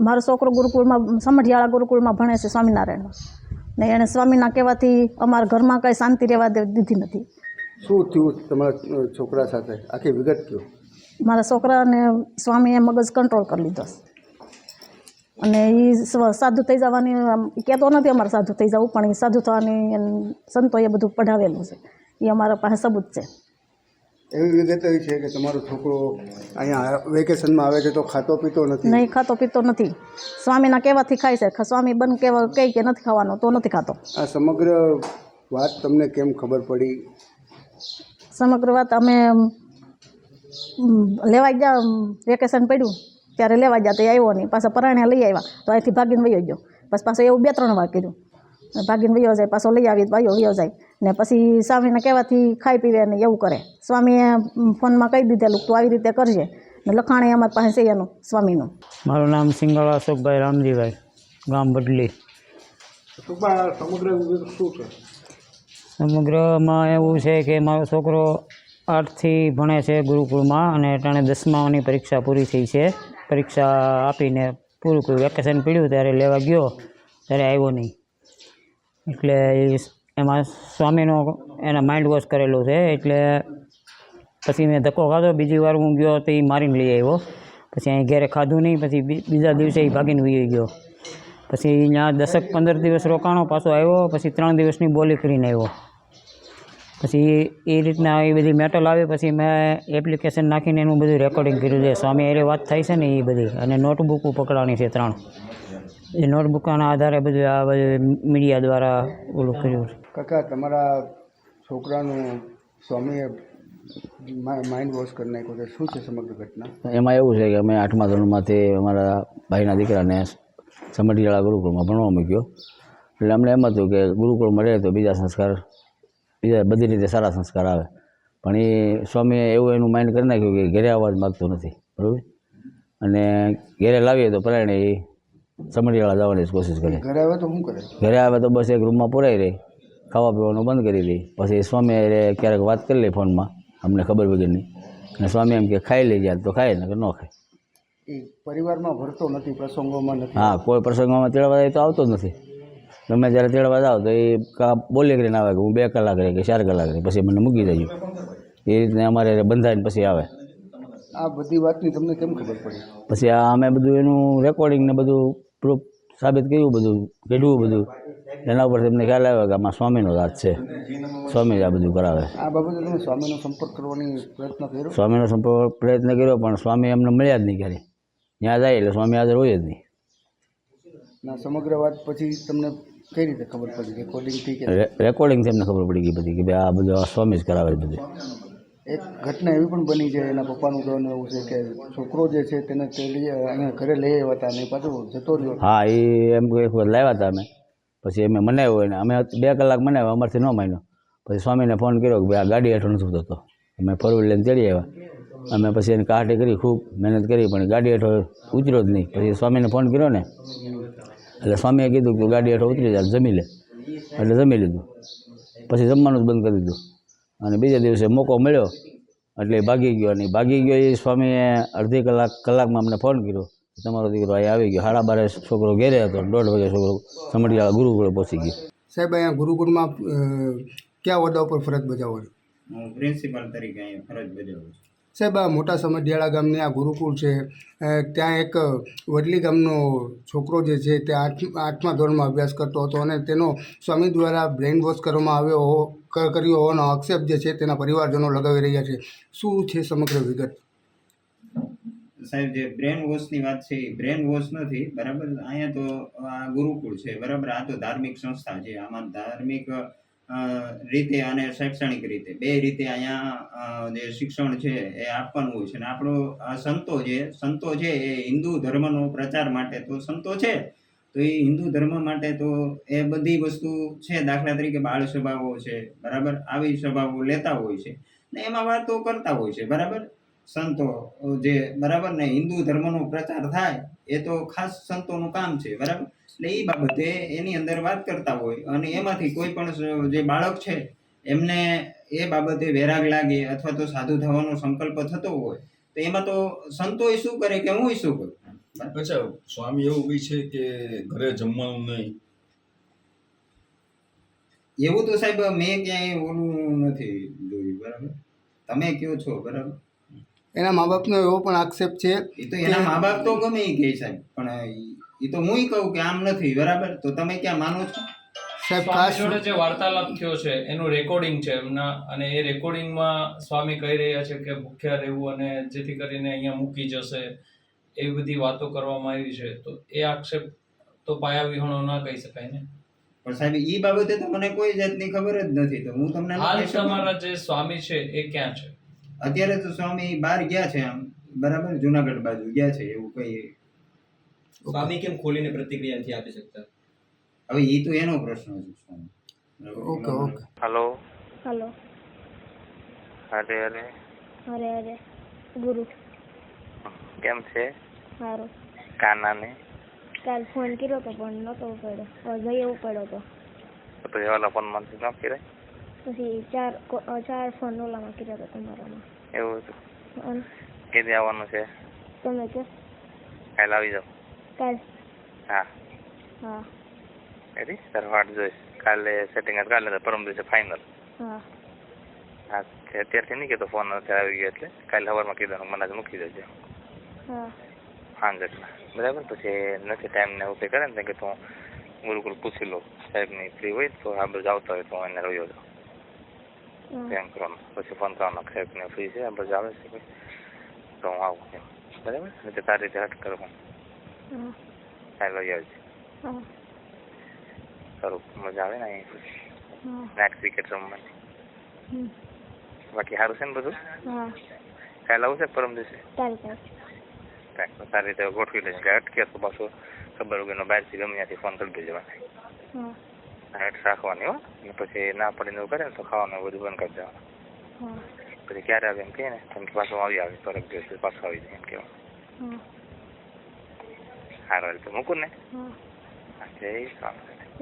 મારો છોકરો ગુરુકુળમાં સમઢિયાળા ગુરુકુળમાં ભણે છે સ્વામિનારાયણમાં ને એણે સ્વામીના કહેવાથી અમારા ઘરમાં કંઈ શાંતિ રહેવા દીધી નથી. શું થયું તમારા છોકરા સાથે? આખી વિગત કયો મારા છોકરાને સ્વામીએ મગજ કંટ્રોલ કરી લીધો અને એ સાધુ થઈ જવાની કહેતો નથી અમારે સાધુ થઈ જવું પણ એ સાધુ થવાની સંતોએ બધું પઢાવેલું છે. એ અમારા પાસે સબૂત છે. એવી વિગત એવી છે કે તમારો છોકરો અહીંયા વેકેશનમાં આવે છે તો ખાતો પીતો નથી. નહીં ખાતો પીતો નથી. સ્વામીના કહેવાથી ખાય છે. સ્વામી બન કહેવા કહે કે નથી ખાવાનો તો નથી ખાતો. આ સમગ્ર વાત તમને કેમ ખબર પડી? સમગ્ર વાત અમે લેવા ગયા વેકેશન પડ્યું ત્યારે લેવા ગયા તો આવ્યો નહીં. પાછા પરાણે લઈ આવ્યા. તો અહીંથી ભાગીને વયો ગયો. પછી પાછો એવું બે ત્રણ વાર કર્યું. ભાગીને વયો જાય પાછો લઈ આવી ભાઈઓ વયો જાય. ને પછી સ્વામીને કહેવાથી ખાઈ પીવે ને એવું કરે. સ્વામીએ ફોનમાં કહી દીધેલું તું આવી રીતે કરજે. ને લખાણે અમારી પાસે છે એનું સ્વામીનું. મારું નામ સિંગળ અશોકભાઈ રામજીભાઈ ગામ બદલી. સમગ્રમાં એવું છે કે મારો છોકરો આઠથી ભણે છે ગુરુકુળમાં અને ટાણે દસમાની પરીક્ષા પૂરી થઈ છે. પરીક્ષા આપીને પૂરું કર્યું. વેકેશન પીડ્યું ત્યારે લેવા ગયો ત્યારે આવ્યો નહીં. એટલે એમાં સ્વામીનો એના માઇન્ડ વોશ કરેલું છે, એટલે પછી મેં ધક્કો ખાધો. બીજી વાર હું ગયો તો એ મારીને લઈ આવ્યો. પછી અહીં ઘેરે ખાધું નહીં, પછી બીજા દિવસે એ ભાગીને વી ગયો. પછી ત્યાં દસક પંદર દિવસ રોકાણો પાછો આવ્યો, પછી ત્રણ દિવસની બોલી કરીને આવ્યો. પછી એ રીતના એ બધી મેટલ આવી, પછી મેં એપ્લિકેશન નાખીને એનું બધું રેકોર્ડિંગ કર્યું છે. સ્વામી એ વાત થાય છે ને એ બધી, અને નોટબુક પકડવાની છે ત્રણ. એ નોટબુકના આધારે બધું આ બધું મીડિયા દ્વારા ઓલું કર્યું છે. કાકા તમારા છોકરાનું સ્વામીએ માઇન્ડ વોશ કરી નાખ્યો છે. શું છે સમગ્ર ઘટના? એમાં એવું છે કે અમે આઠમા ધોરણમાંથી અમારા ભાઈના દીકરાને સમઢિયાળા ગુરુકુળમાં ભણવા મૂક્યો. એટલે અમને એમ હતું કે ગુરુકુળમાં રહે તો બીજા સંસ્કાર બીજા બધી રીતે સારા સંસ્કાર આવે. પણ એ સ્વામીએ એવું એનું માઇન્ડ કરી નાખ્યું કે ઘરે આવવા જ માગતું નથી. બરાબર? અને ઘરે લાવીએ તો પરાયણે એ સમઢિયાળા જવાની કોશિશ કરી. ઘરે આવે તો શું કરે? ઘરે આવે તો બસ એક રૂમમાં પુરાઈ રહી. ખાવા પીવાનું બંધ કરી દે. પછી સ્વામી ક્યારેક વાત કરી લે ફોનમાં અમને ખબર વગરની અને સ્વામી એમ કે ખાઈ લઈ જાય તો ખાય ને કે ન ખાય. પરિવારમાં ભરતો નથી પ્રસંગોમાં નથી? હા કોઈ પ્રસંગોમાં તેડવા જાય તો આવતો જ નથી. તમે જ્યારે તેડવા જાઓ તો એ કા બોલી કરીને આવે કે હું બે કલાક રહે કે ચાર કલાક રહે પછી મને મૂકી દેજો. એ રીતને અમારે બંધાઈને પછી આવે. આ બધી વાતની તમને કેમ ખબર પડી? પછી આ અમે બધું એનું રેકોર્ડિંગ ને બધું પ્રૂફ સાબિત કર્યું બધું કેટલું બધું. એના ઉપરથી અમને ખ્યાલ આવ્યો કે આમાં સ્વામીનો હાથ છે. સ્વામી આ બધું કરાવે. આ બાબતે તમે સ્વામીનો સંપર્ક કરવાની પ્રયત્ન કર્યો? સ્વામીનો સંપર્ક પ્રયત્ન કર્યો પણ સ્વામી એમને મળ્યા જ નહીં ક્યારે ત્યાં જાય એટલે સ્વામી હાજર હોય જ નહીં. ના સમગ્ર વાત પછી તમને કઈ રીતે ખબર પડી? રેકોર્ડિંગથી રેકોર્ડિંગથી એમને ખબર પડી ગઈ બધી કે ભાઈ આ બધું આ સ્વામી જ કરાવે બધું. એક ઘટના એવી પણ બની છે, એના પપ્પાનું કહેવાનું એવું છે કે છોકરો જે છે તેને તે અહીંયા ઘરે લઈ આવ્યા હતા અને પાછો જતો રહ્યો હા, એ એમ કે એક વખત લાવ્યા હતા અમે. પછી અમે મનાવ્યો એને. અમે બે કલાક મનાવ્યો, અમારથી ન માન્યો. પછી સ્વામીને ફોન કર્યો કે ભાઈ, આ ગાડી હેઠળ નથી થતો અમે ફોર વ્હીલ લઈને ચડી આવ્યા. અમે પછી એની કાઢી કરી, ખૂબ મહેનત કરી, પણ ગાડી હેઠળ ઉતર્યો જ નહીં. પછી સ્વામીને ફોન કર્યો ને, એટલે સ્વામીએ કીધું કે ગાડી હેઠળ ઉતરી જાય જમી લે. એટલે જમી લીધું. પછી જમવાનું જ બંધ કરી દીધું. અને બીજા દિવસે મોકો મળ્યો એટલે ભાગી ગયો અને ભાગી ગયો એ સ્વામીએ અડધી કલાક કલાકમાં અમને ફોન કર્યો તમારો દીકરો અહીં આવી ગયો. સાડા બારે છોકરો ઘેરે હતો દોઢ વાગે છોકરો સમઢિયાળા ગુરુકુળે પહોંચી ગયો. સાહેબ અહીંયા ગુરુકુળમાં કયા હોદ્દા ઉપર ફરજ બજાવો છો હું પ્રિન્સિપાલ તરીકે અહીંયા ફરજ બજાવું સાહેબ આ મોટા સમઢિયાળા ગામની આ ગુરુકુળ છે ત્યાં એક વડલી ગામનો છોકરો જે છે તે આઠ આઠમા ધોરણમાં અભ્યાસ કરતો હતો અને તેનો સ્વામી દ્વારા બ્રેઇન વોશ કરવામાં આવ્યો કર્યો હોવાનો આક્ષેપ જે છે તેના પરિવારજનો લગાવી રહ્યા છે. શું છે સમગ્ર વિગત? સાહેબ, જે બ્રેન વોશની વાત છે, એ બ્રેન વોશ નથી, બરાબર? અહીંયા તો આ ગુરુકુળ છે, બરાબર? આ તો ધાર્મિક સંસ્થા છે. આમાં ધાર્મિક રીતે અને શૈક્ષણિક રીતે. બે રીતે અહીંયા જે શિક્ષણ છે એ આપવાનું હોય છે. અને આપણો સંતો જે, સંતો છે એ હિન્દુ ધર્મનો પ્રચાર માટે તો સંતો છે. તો એ હિન્દુ ધર્મ માટે તો એ બધી વસ્તુ છે, દાખલા તરીકે બાળ સભાઓ છે, બરાબર? આવી સભાઓ લેતા હોય છે. ને એમાં વાતો કરતા હોય છે, બરાબર? સંતો જે, બરાબર ને? હિન્દુ ધર્મનો પ્રચાર થાય, એ તો ખાસ સંતોનું કામ છે, બરાબર? એટલે એ બાબતે એની અંદર વાત કરતા હોય અને એમાંથી કોઈ પણ જે બાળક છે, એમને એ બાબતે વેરાગ લાગે અથવા તો સાધુ થવાનો સંકલ્પ થતો હોય, તો એમાં તો સંતોય શું કરે કે હું શું કરું? અચ્છા સ્વામી એવું બી છે કે ઘરે જમવાનું નહીં? એવું તો સાહેબ મેં ક્યાંય ઓલું નથી જોયું બરાબર? તમે કયો છો બરાબર? એના મા બાપનો એવો પણ આક્ષેપ છે એ તો એના મા બાપ તો ગમે એ કહે સાહેબ પણ એ તો હું કહું કે આમ નથી બરાબર? તો તમે ક્યાં માનો છો? સાહેબ ખાસ જોડે જે વાર્તાલાપ થયો છે એનું રેકોર્ડિંગ છે એમના અને એ રેકોર્ડિંગમાં સ્વામી કહી રહ્યા છે કે ભૂખ્યા રહેવું અને જેથી કરીને અહીંયા મૂકી જશે. એવી બધી વાતો કરવામાં આવી છે તો એ આક્ષેપ તો પાયા વિહોણો ના કહી શકાય ને. પણ સાહેબ એ બાબતે તો મને કોઈ જાતની ખબર જ નથી તો હું તમને હાલ તમારા જે સ્વામી છે એ ક્યાં છે? અત્યારે તો સ્વામી બહાર ગયા છે આમ બરાબર? જુનાગઢ બાજુ ગયા છે એવું કઈ સ્વામી કેમ ખોલીને પ્રતિક્રિયા નથી આપી શકતા? હવે એ તો એનો પ્રશ્ન છે સ્વામી. Okay okay. હેલો. હેલો. અરે અરે અરે અરે ગુરુ. કેમ છે? સારું કાનાને કાલ ફોન કર્યો તો પણ નહોતો ઉપાડ્યો જઈએ પડ્યો તો તો પછી ઓલા ફોનમાંથી ન કરાય પછી ચાર ચાર ફોન ઓલામાં કર્યો તો તમારામાં એવું હતું કેદી આવવાનું છે તમે કે કાલ આવી જાઓ કાલ હા હા એરી સર વાટ જોઈશ કાલે સેટિંગ કાલે તો પરમ દિવસે ફાઇનલ હા હા અત્યારથી નહીં કહેતો ફોન અત્યારે આવી ગયો એટલે કાલે સવારમાં કીધું મને મૂકી દેજો હા સાંજના બરાબર? પછી નથી ટાઈમ ને એવું કંઈ કરે ને કે તું ગુરુકુલ પૂછી લો. સાહેબની ફ્રી હોય તો આ બધું આવતા હોય તો એને રહ્યો હા એમ કરવાનું. પછી ફોન કરવાનો સાહેબને ફ્રી છે આ બધું આવે છે તો હું આવું એમ. બરાબર? એટલે તારી રીતે હટ કરવાનું. લઈ આવજે. સારું મજા આવે ને અહીં હા નાઇટ ક્રિકેટ રમવાની. બાકી સારું છે ને બધું? કાલે છે પરમ દિવસે? કાંઈક સારી રીતે ગોઠવી લેજે કે અટકે તો પાછું ખબર વગરનો બહારથી ગમે ત્યાંથી ફોન કરી દેજો હેઠ રાખવાની હો અને પછી ના પડીને એવું કરે ને તો ખાવાનું બધું બંધ કરી દેવાનું પછી ક્યારે આવે એમ કહે ને તો એમ કે પાછું આવી આવે તો એક દિવસ પાછું આવી જાય એમ કહેવાનું સારું રીતે મૂકું ને જય સ્વામિનારાયણ.